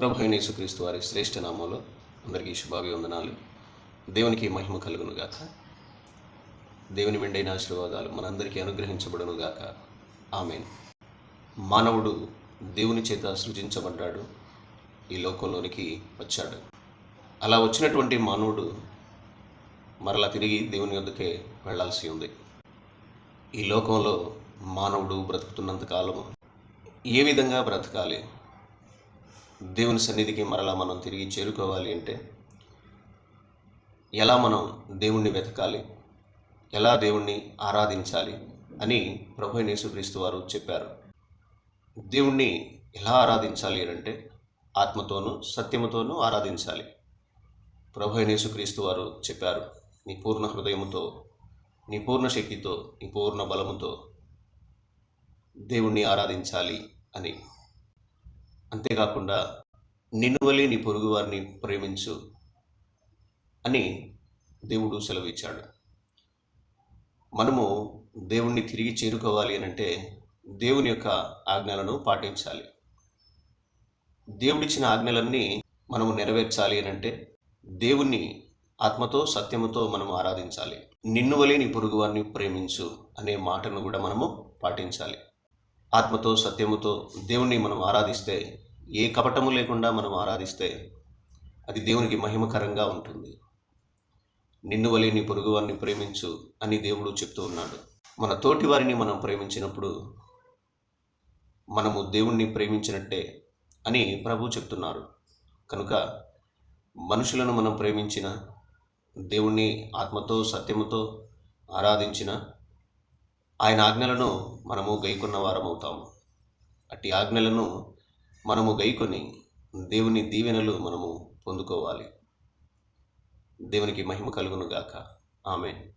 ప్రభు యేసుక్రీస్తు వారి శ్రేష్ఠ నామంలో అందరికీ శుభాభివందనాలు. దేవునికి మహిమ కలుగును గాక దేవుని మెండైన ఆశీర్వాదాలు మనందరికీ అనుగ్రహించబడును గాక ఆమెన్. మానవుడు దేవుని చేత సృజించబడ్డాడు. ఈ లోకంలోనికి వచ్చాడు. అలా వచ్చినటువంటి మానవుడు మరలా తిరిగి దేవుని వద్దకే వెళ్ళాల్సి ఉంది. ఈ లోకంలో మానవుడు బ్రతుకుతున్నంత కాలము ఏ విధంగా బ్రతకాలి? దేవుని సన్నిధికి మరలా మనం తిరిగి చేరుకోవాలి అంటే ఎలా మనం దేవుణ్ణి వెతకాలి? ఎలా దేవుణ్ణి ఆరాధించాలి? అని ప్రభు యేసుక్రీస్తు వారు చెప్పారు. దేవుణ్ణి ఎలా ఆరాధించాలి అంటే ఆత్మతోనూ సత్యముతోనూ ఆరాధించాలి. ప్రభు యేసుక్రీస్తు వారు చెప్పారు నీ పూర్ణ హృదయముతో నీ పూర్ణ శక్తితో నీ పూర్ణ బలముతో దేవుణ్ణి ఆరాధించాలి అని. అంతేకాకుండా నిన్నువలే నీ పొరుగువారిని ప్రేమించు అని దేవుడు సెలవిచ్చాడు. మనము దేవుణ్ణి తిరిగి చేరుకోవాలి అని అంటే దేవుని యొక్క ఆజ్ఞలను పాటించాలి. దేవుడిచ్చిన ఆజ్ఞలన్నీ మనము నెరవేర్చాలి అని అంటే దేవుణ్ణి ఆత్మతో సత్యముతో మనం ఆరాధించాలి. నిన్నువలే నీ పొరుగువారిని ప్రేమించు అనే మాటను కూడా మనము పాటించాలి. ఆత్మతో సత్యముతో దేవుణ్ణి మనం ఆరాధిస్తే ఏ కపటము లేకుండా మనం ఆరాధిస్తే అది దేవునికి మహిమకరంగా ఉంటుంది. నిన్ను వలె నీ పొరుగు వారిని ప్రేమించు అని దేవుడు చెప్తూ ఉన్నాడు. మన తోటి వారిని మనం ప్రేమించినప్పుడు మనము దేవుణ్ణి ప్రేమించినట్టే అని ప్రభు చెప్తున్నారు. కనుక మనుషులను మనం ప్రేమించిన దేవుణ్ణి ఆత్మతో సత్యముతో ఆరాధించిన ఆయన ఆజ్ఞలను మనము గైకొన్న వారమవుతాము. అట్టి ఆజ్ఞలను మనము గైకొని దేవుని దీవెనలు మనము పొందుకోవాలి. దేవునికి మహిమ కలుగును గాక ఆమె